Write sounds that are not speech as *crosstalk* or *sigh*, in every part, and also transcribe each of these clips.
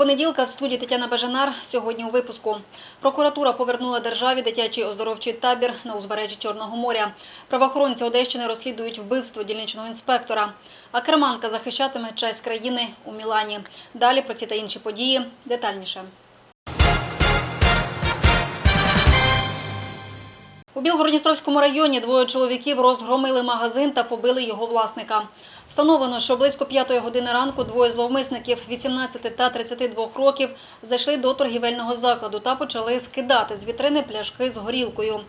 Понеділка в студії Тетяна Бажанар. Сьогодні у випуску. Прокуратура повернула державі дитячий оздоровчий табір на узбережжі Чорного моря. Правоохоронці Одещини розслідують вбивство дільничного інспектора. А Керманка захищатиме честь країни у Мілані. Далі про ці та інші події детальніше. У Білгородністровському районі двоє чоловіків розгромили магазин та побили його власника. Встановлено, що близько п'ятої години ранку двоє зловмисників 18 та 32 років зайшли до торгівельного закладу та почали скидати з вітрини пляшки з горілкою.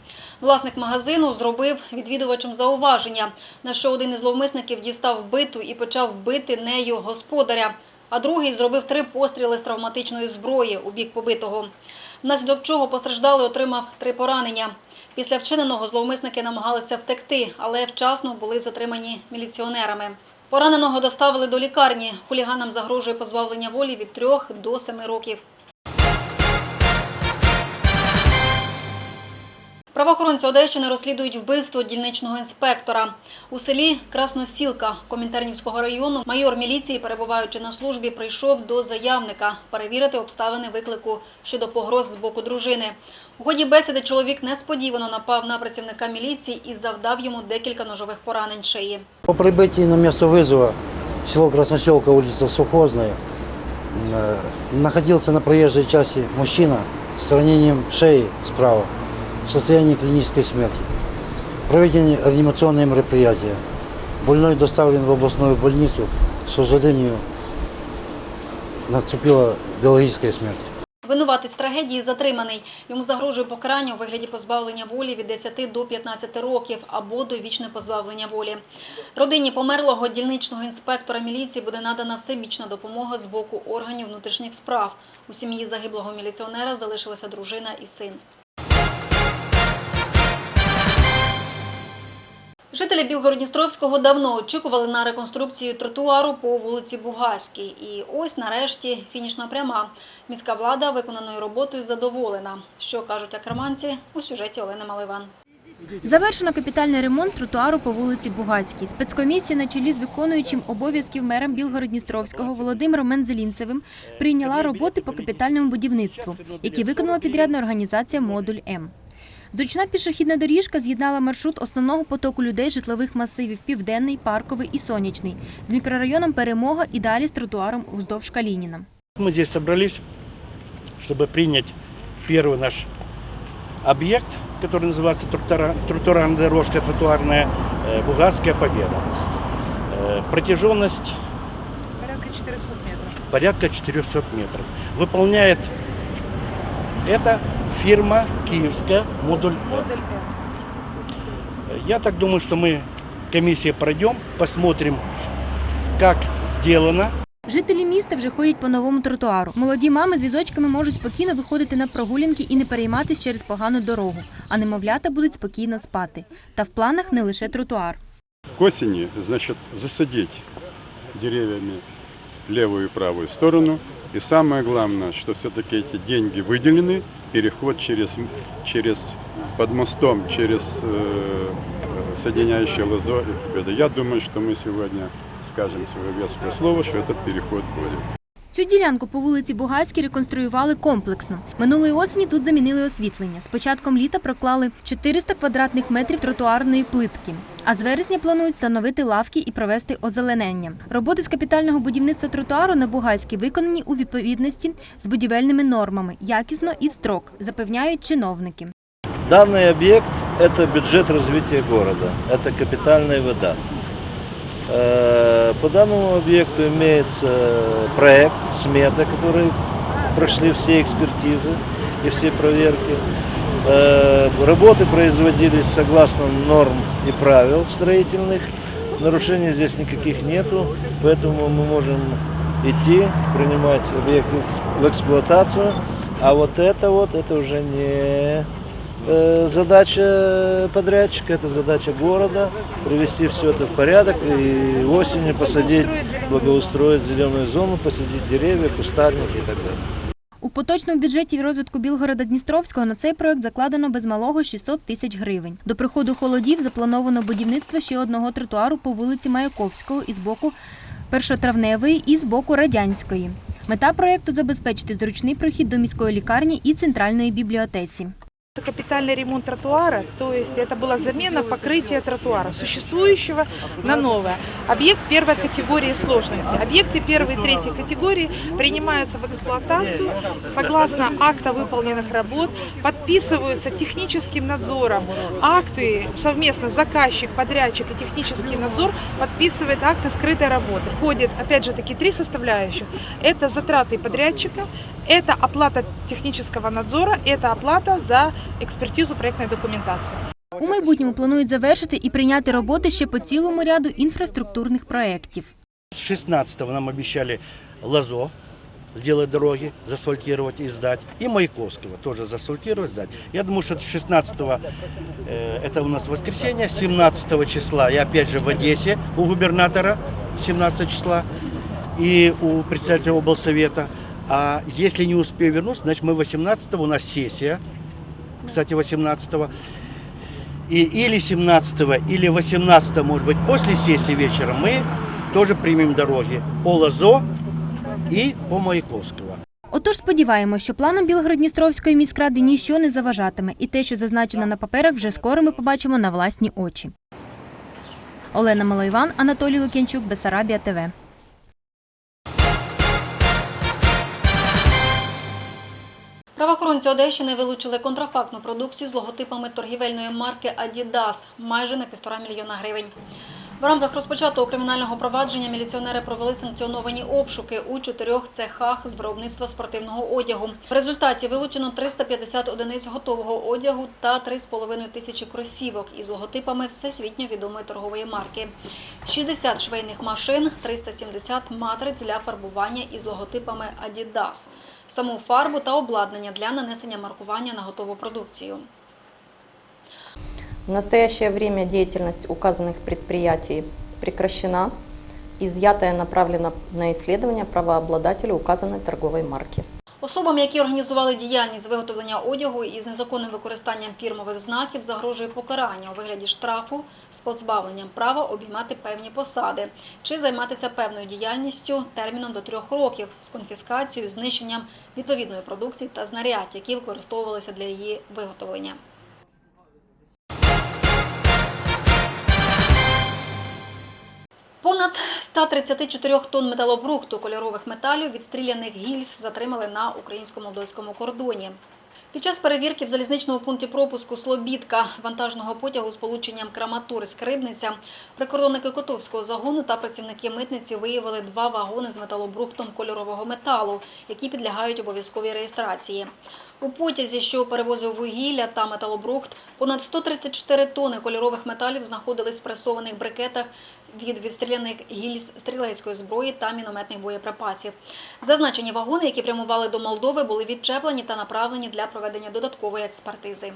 Власник магазину зробив відвідувачам зауваження, на що один із зловмисників дістав биту і почав бити нею господаря, а другий зробив три постріли з травматичної зброї у бік побитого. Внаслідок чого постраждалий отримав три поранення. Після вчиненого зловмисники намагалися втекти, але вчасно були затримані міліціонерами. Пораненого доставили до лікарні. Хуліганам загрожує позбавлення волі від трьох до семи років. Правоохоронці Одещини розслідують вбивство дільничного інспектора. У селі Красносілка Комінтернівського району майор міліції, перебуваючи на службі, прийшов до заявника перевірити обставини виклику щодо погроз з боку дружини. У ході бесіди чоловік несподівано напав на працівника міліції і завдав йому декілька ножових поранень шиї. По прибытии на место вызова село Красноселка, улица Сухозная, э, находился на проезжей части мужчина с ранением шеи справа в состоянии клинической смерти. Проведены реанимационные мероприятия. Больной доставлен в областную больницу. К сожалению, наступила биологическая смерть. Винуватець трагедії затриманий. Йому загрожує покарання у вигляді позбавлення волі від 10 до 15 років або довічне позбавлення волі. Родині померлого дільничного інспектора міліції буде надана всебічна допомога з боку органів внутрішніх справ. У сім'ї загиблого міліціонера залишилася дружина і син. Жителі Білгородністровського давно очікували на реконструкцію тротуару по вулиці Бугаській. І ось нарешті фінішна пряма. Міська влада виконаною роботою задоволена. Що кажуть акерманці у сюжеті Олени Маливан. Завершено капітальний ремонт тротуару по вулиці Бугацькій. Спецкомісія на чолі з виконуючим обов'язків мером Білгород-Дністровського Володимиром Мензелінцевим прийняла роботи по капітальному будівництву, які виконала підрядна організація «Модуль М». Зручна пішохідна доріжка з'єднала маршрут основного потоку людей житлових масивів Південний, Парковий і Сонячний з мікрорайоном Перемога і далі з тротуаром уздовж Калініна. Мы здесь собрались, чтобы принять первый наш объект, который называется тротуара- тротуарная дорожка, тротуарная э, Бугатская победа. Э, Протяженность Порядка 400 метров. порядка 400 метров. Выполняет эта фирма киевская «Модуль М». Модуль М. Я так думаю, что мы комиссия пройдем, посмотрим, как сделано, Жителі міста вже ходять по новому тротуару. Молоді мами з візочками можуть спокійно виходити на прогулянки і не перейматись через погану дорогу, а немовлята будуть спокійно спати. Та в планах не лише тротуар. к осени, значит, засадить деревьями левую и правую сторону. И самое главное, что все-таки эти деньги выделены, Переход через, через под мостом, через э, соединяющее лозо и победа. Я думаю, что мы сегодня скажем свое веское слово, что этот переход будет. Цю ділянку по вулиці Бугайській реконструювали комплексно. Минулої осені тут замінили освітлення. З початком літа проклали 400 квадратних метрів тротуарної плитки. А з вересня планують встановити лавки і провести озеленення. Роботи з капітального будівництва тротуару на Бугайській виконані у відповідності з будівельними нормами, якісно і в строк, запевняють чиновники. Данный объект – это бюджет развития города, это капитальный выдаток. Э, По данному объекту имеется проект, смета, которые прошли все экспертизы и все проверки. Э, Работы производились согласно норм и правил строительных. Нарушений здесь никаких нету, поэтому мы можем идти, принимать объект в эксплуатацию. А вот это вот, это уже не задача подрядчика, это задача города привести все это в порядок и осенью посадить, благоустроить зеленую зону, посадить деревья, кустарники и так далее. У поточному бюджеті розвитку Білгорода Дністровського на цей проект закладено без малого 600 тисяч гривень. До приходу холодів заплановано будівництво ще одного тротуару по вулиці Маяковського із боку Першотравневої і з боку Радянської. Мета проєкту – забезпечити зручний прохід до міської лікарні і центральної бібліотеці. Капитальный ремонт тротуара, то есть это была замена покрытия тротуара существующего на новое. Объект первой категории сложности. Объекты первой и третьей категории принимаются в эксплуатацию согласно акта выполненных работ, подписываются техническим надзором. Акты совместно заказчик, подрядчик и технический надзор подписывает акты скрытой работы. Входит, опять же таки, три составляющих. Это затраты подрядчика, это оплата технического надзора, это оплата за экспертизу проектной документации. У майбутньому планують завершити і прийняти роботи ще по цілому ряду інфраструктурних проєктів. С 16-го нам обещали Лазо сделать дороги, заасфальтировать и сдать. И Маяковского тоже заасфальтировать, сдать. Я думаю, что 16-го, э, это у нас воскресенье, 17 числа я опять же в Одессе у губернатора 17 числа и у председателя облсовета. А если не успею вернуться, значит мы 18 у нас сессия, кстати, 18 и или 17 или 18 может быть, после сессии вечером мы тоже примем дороги по Лозо и по Маяковского. Отож сподіваємося, що планом Білгород-Дністровської міськради ніщо не заважатиме, і те, що зазначено на паперах, вже скоро ми побачимо на власні очі. Олена Малоїван, Анатолій Лук'янчук, Бесарабія ТВ. Правоохоронці Одещини вилучили контрафактну продукцію з логотипами торгівельної марки Адідас майже на півтора мільйона гривень. В рамках розпочатого кримінального провадження міліціонери провели санкціоновані обшуки у чотирьох цехах з виробництва спортивного одягу. В результаті вилучено 350 одиниць готового одягу та 3,5 тисячі кросівок із логотипами всесвітньо відомої торгової марки, 60 швейних машин, 370 матриць для фарбування із логотипами Adidas, саму фарбу та обладнання для нанесення маркування на готову продукцію. В настоящее время деятельность указанных предприятий прекращена, изъятая направлена на исследование правообладателя указанной торговой марки. Особам, які організували діяльність виготовлення одягу із незаконним використанням фірмових знаків, загрожує покарання у вигляді штрафу з позбавленням права обіймати певні посади чи займатися певною діяльністю терміном до трьох років з конфіскацією, знищенням відповідної продукції та знарядь, які використовувалися для її виготовлення. Понад 134 тонн металобрухту кольорових металів відстріляних гільз затримали на українсько-молдовському кордоні. Під час перевірки в залізничному пункті пропуску Слобідка вантажного потягу з полученням Краматорськ-Рибниця прикордонники Котовського загону та працівники митниці виявили два вагони з металобрухтом кольорового металу, які підлягають обов'язковій реєстрації. У потязі, що перевозив вугілля та металобрухт, понад 134 тони кольорових металів знаходились в пресованих брикетах від відстріляних гільз стрілецької зброї та мінометних боєприпасів. Зазначені вагони, які прямували до Молдови, були відчеплені та направлені для проведення додаткової експертизи.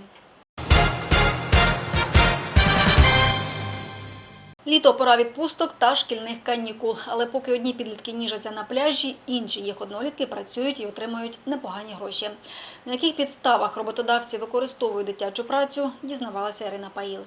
Літо пора відпусток та шкільних канікул. Але поки одні підлітки ніжаться на пляжі, інші їх однолітки працюють і отримують непогані гроші. На яких підставах роботодавці використовують дитячу працю, дізнавалася Ірина Паїл.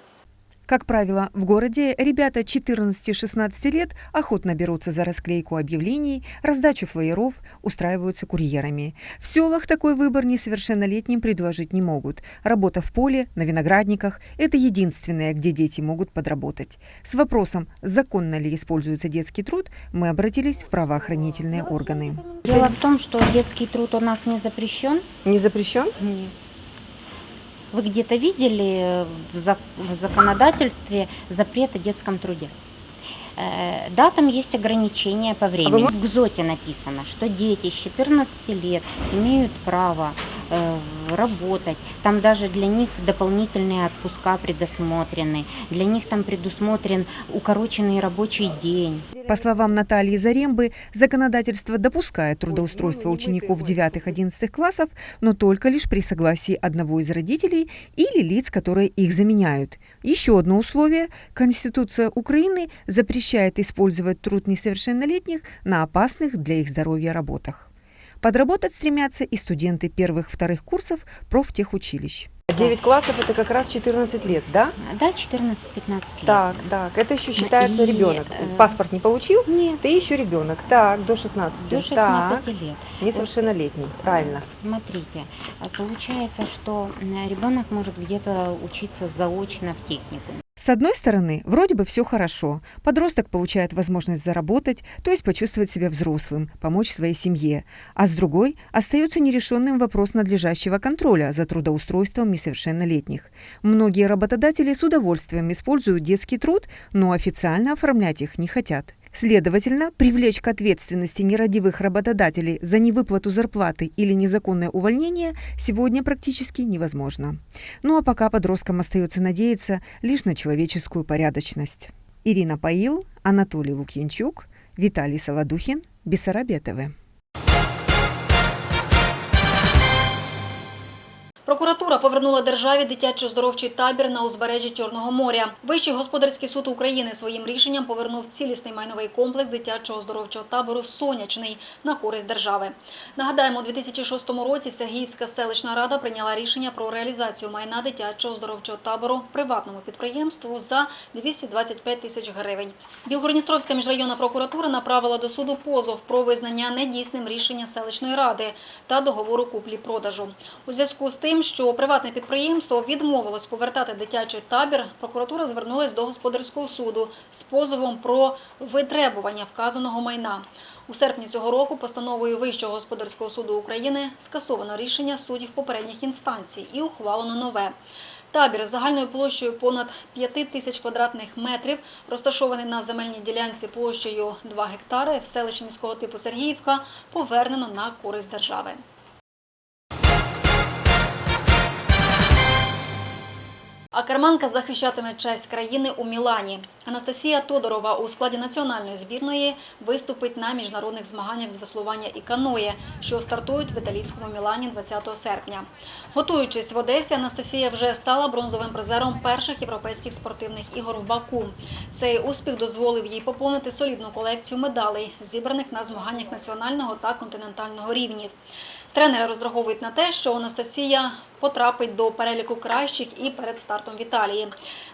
Как правило, в городе ребята 14-16 лет охотно берутся за расклейку объявлений, раздачу флаеров, устраиваются курьерами. В селах такой выбор несовершеннолетним предложить не могут. Работа в поле, на виноградниках – это единственное, где дети могут подработать. С вопросом, законно ли используется детский труд, мы обратились в правоохранительные органы. Дело в том, что детский труд у нас не запрещен. Не запрещен? Вы где-то видели в, зак- в законодательстве запрет о детском труде? Э, Да, там есть ограничения по времени. В ГЗОТе написано, что дети с 14 лет имеют право э, работать. Там даже для них дополнительные отпуска предусмотрены. Для них там предусмотрен укороченный рабочий день. По словам Натальи Зарембы, законодательство допускает трудоустройство учеников 9-11 классов, но только лишь при согласии одного из родителей или лиц, которые их заменяют. Еще одно условие – Конституция Украины запрещает использовать труд несовершеннолетних на опасных для их здоровья работах. Подработать стремятся и студенты первых-вторых курсов профтехучилищ. 9 классов это как раз 14 лет, да? Да, 14-15 лет. Так, так. Это еще считается И, ребенок. э, Паспорт не получил? Нет, Ты еще ребенок. Так, до 16. до 16 лет. Так, несовершеннолетний. Правильно. Смотрите, а получается, что м, ребенок может где-то учиться заочно в техникуме. С одной стороны, вроде бы все хорошо. Подросток получает возможность заработать, то есть почувствовать себя взрослым, помочь своей семье. А с другой, остается нерешенным вопрос надлежащего контроля за трудоустройством несовершеннолетних. Многие работодатели с удовольствием используют детский труд, но официально оформлять их не хотят. Следовательно, привлечь к ответственности нерадивых работодателей за невыплату зарплаты или незаконное увольнение сегодня практически невозможно. Ну а пока подросткам остается надеяться лишь на человеческую порядочность. Ирина Паил, Анатолий Лукьянчук, Виталий Солодухин, Бессарабия ТВ. Прокуратура повернула державі дитячо-здоровчий табір на узбережжі Чорного моря. Вищий господарський суд України своїм рішенням повернув цілісний майновий комплекс дитячого здоровчого табору Сонячний на користь держави. Нагадаємо, у 2006 році Сергіївська селищна рада прийняла рішення про реалізацію майна дитячого здоровчого табору приватному підприємству за 225 тисяч гривень. Білгородністровська міжрайонна прокуратура направила до суду позов про визнання недійсним рішення селищної ради та договору куплі-продажу. У зв'язку з тим, що приватне підприємство відмовилось повертати дитячий табір, прокуратура звернулась до господарського суду з позовом про витребування вказаного майна. У серпні цього року постановою Вищого господарського суду України скасовано рішення суддів попередніх інстанцій і ухвалено нове. Табір з загальною площею понад 5 тисяч квадратних метрів, розташований на земельній ділянці площею 2 гектари в селищі міського типу Сергіївка, повернено на користь держави. А керманка захищатиме честь країни у Мілані. Анастасія Тодорова у складі національної збірної виступить на міжнародних змаганнях з веслування і каноє, що стартують в італійському Мілані 20 серпня. Готуючись в Одесі, Анастасія вже стала бронзовим призером перших європейських спортивних ігор в Баку. Цей успіх дозволив їй поповнити солідну колекцію медалей, зібраних на змаганнях національного та континентального рівнів. Тренери розраховують на те, що Анастасія потрапить до переліку кращих і перед стартом в Італії.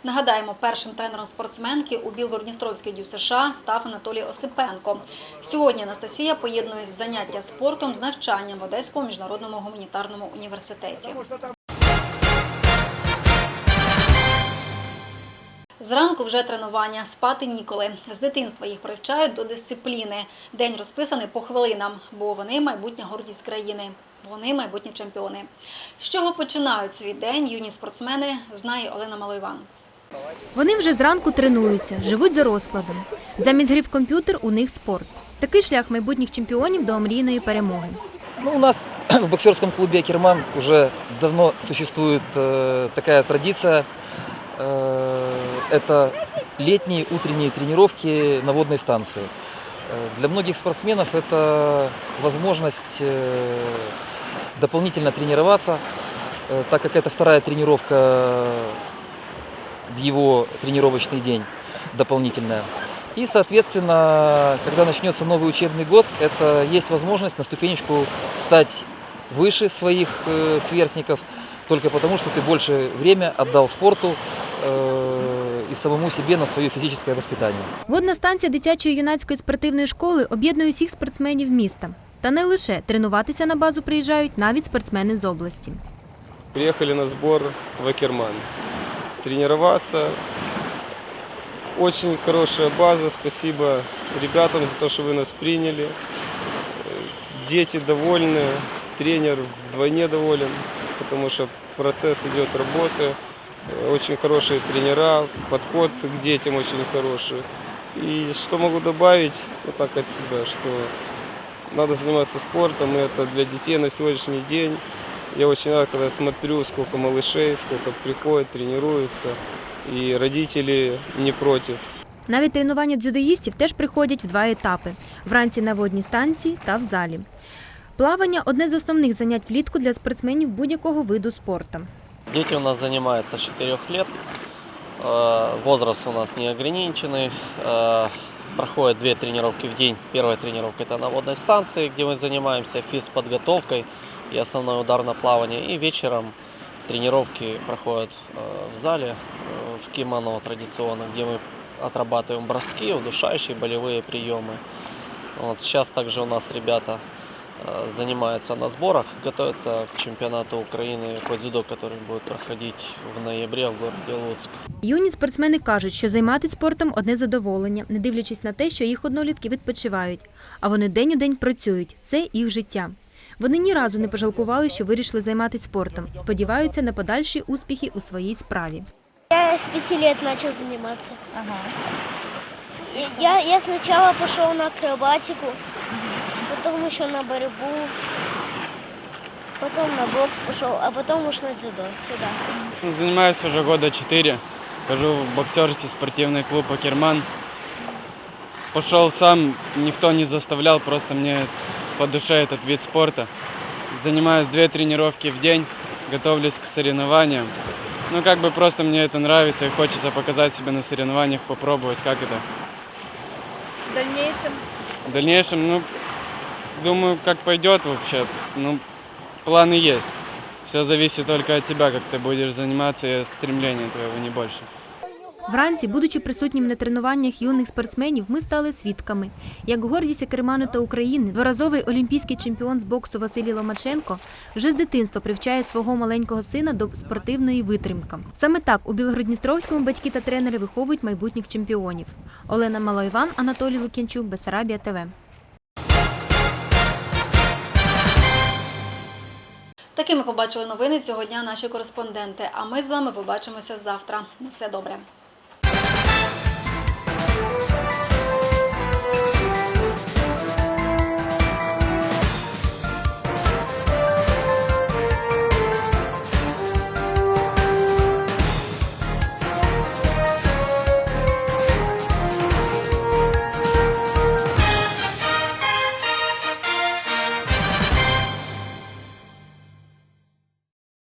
Нагадаємо, першим тренером спортсменки у Білгородністровській дю США став Анатолій Осипенко. Сьогодні Анастасія поєднує заняття спортом з навчанням в Одеському міжнародному гуманітарному університеті. Зранку вже тренування, спати ніколи. З дитинства їх привчають до дисципліни. День розписаний по хвилинам, бо вони майбутня гордість країни. Вони майбутні чемпіони. З чого починають свій день юні спортсмени, знає Олена Малойван. Вони вже зранку тренуються, живуть за розкладом. Замість гри в комп'ютер у них спорт. Такий шлях майбутніх чемпіонів до омрійної перемоги. Ну, у нас *clears throat* в боксерском клубе «Акерман» уже давно существует э, такая традиция. Э, это летние утренние тренировки на водной станции. Э, для многих спортсменов это возможность э, дополнительно тренироваться, э, так как это вторая тренировка в его тренировочный день дополнительная. И, соответственно, когда начнется новый учебный год, это есть возможность на ступенечку стать выше своих сверстников, только потому, что ты больше время отдал спорту и самому себе на свое физическое воспитание. Водна станція дитячої юнацької спортивної школи об'єднує всіх спортсменів міста. Та не лише тренуватися на базу приїжджають навіть спортсмени з області. Приехали на сбор в Акерман. Тренироваться. Очень хорошая база. Спасибо ребятам за то, что вы нас приняли. Э, Дети довольны. Тренер вдвойне доволен, потому что процесс идет работы. Э, Очень хорошие тренера, подход к детям очень хороший. И что могу добавить вот так от себя, что надо заниматься спортом, и это для детей на сегодняшний день. Я очень рад, когда смотрю, сколько малышей, сколько приходят, тренируются, и родители не против. Навіть тренування дзюдоїстів теж приходять в два етапи – вранці на водній станції та в залі. Плавання – одне з основних занять влітку для спортсменів будь-якого виду спорту. Дети у нас занимаются с 4 лет. Э, Возраст у нас не ограниченный. Э, Проходят две тренировки в день. Первая тренировка это на водной станции, где мы занимаемся физподготовкой и основное ударное плавание. И вечером Тренировки проходят э, в зале, э, в кимоно традиционно, где мы отрабатываем броски, удушающие, болевые приемы. Вот, сейчас также у нас ребята э, занимаются на сборах, готовятся к чемпионату Украины по дзюдо, который будет проходить в ноябре в городе Луцк. Юні спортсмени кажуть, що займатися спортом одне задоволення, не дивлячись на те, що їх однолітки відпочивають, а вони день у день працюють. Це їх життя. Вони ні разу не пожалкували, що вирішили займатися спортом. Сподіваються на подальші успіхи у своїй справі. Я с пяти лет начал заниматься. И Я, я сначала пошел на акробатику, Потом еще на борьбу, потом на бокс пошел, а потом уж на дзюдо сюда. Ну, Занимаюсь уже года четыре. Хожу в боксерский спортивный клуб «Акерман». Пошел сам, никто не заставлял, просто мне по душе этот вид спорта. Занимаюсь две тренировки в день, готовлюсь к соревнованиям. Ну, как бы просто мне это нравится и хочется показать себя на соревнованиях, попробовать, как это. В дальнейшем В дальнейшем, ну, думаю, как пойдет вообще. Ну, планы есть. Все зависит только от тебя, как ты будешь заниматься и от стремления твоего, не больше. Вранці, будучи присутнім на тренуваннях юних спортсменів, ми стали свідками, як гордість Керману та України, дворазовий олімпійський чемпіон з боксу Василій Ломаченко вже з дитинства привчає свого маленького сина до спортивної витримки. Саме так у Білгородністровському батьки та тренери виховують майбутніх чемпіонів. Олена Малойван, Анатолій Лук'янчук, Бесарабія ТВ. Такими побачили новини цього дня наші кореспонденти. А ми з вами побачимося завтра. На все добре.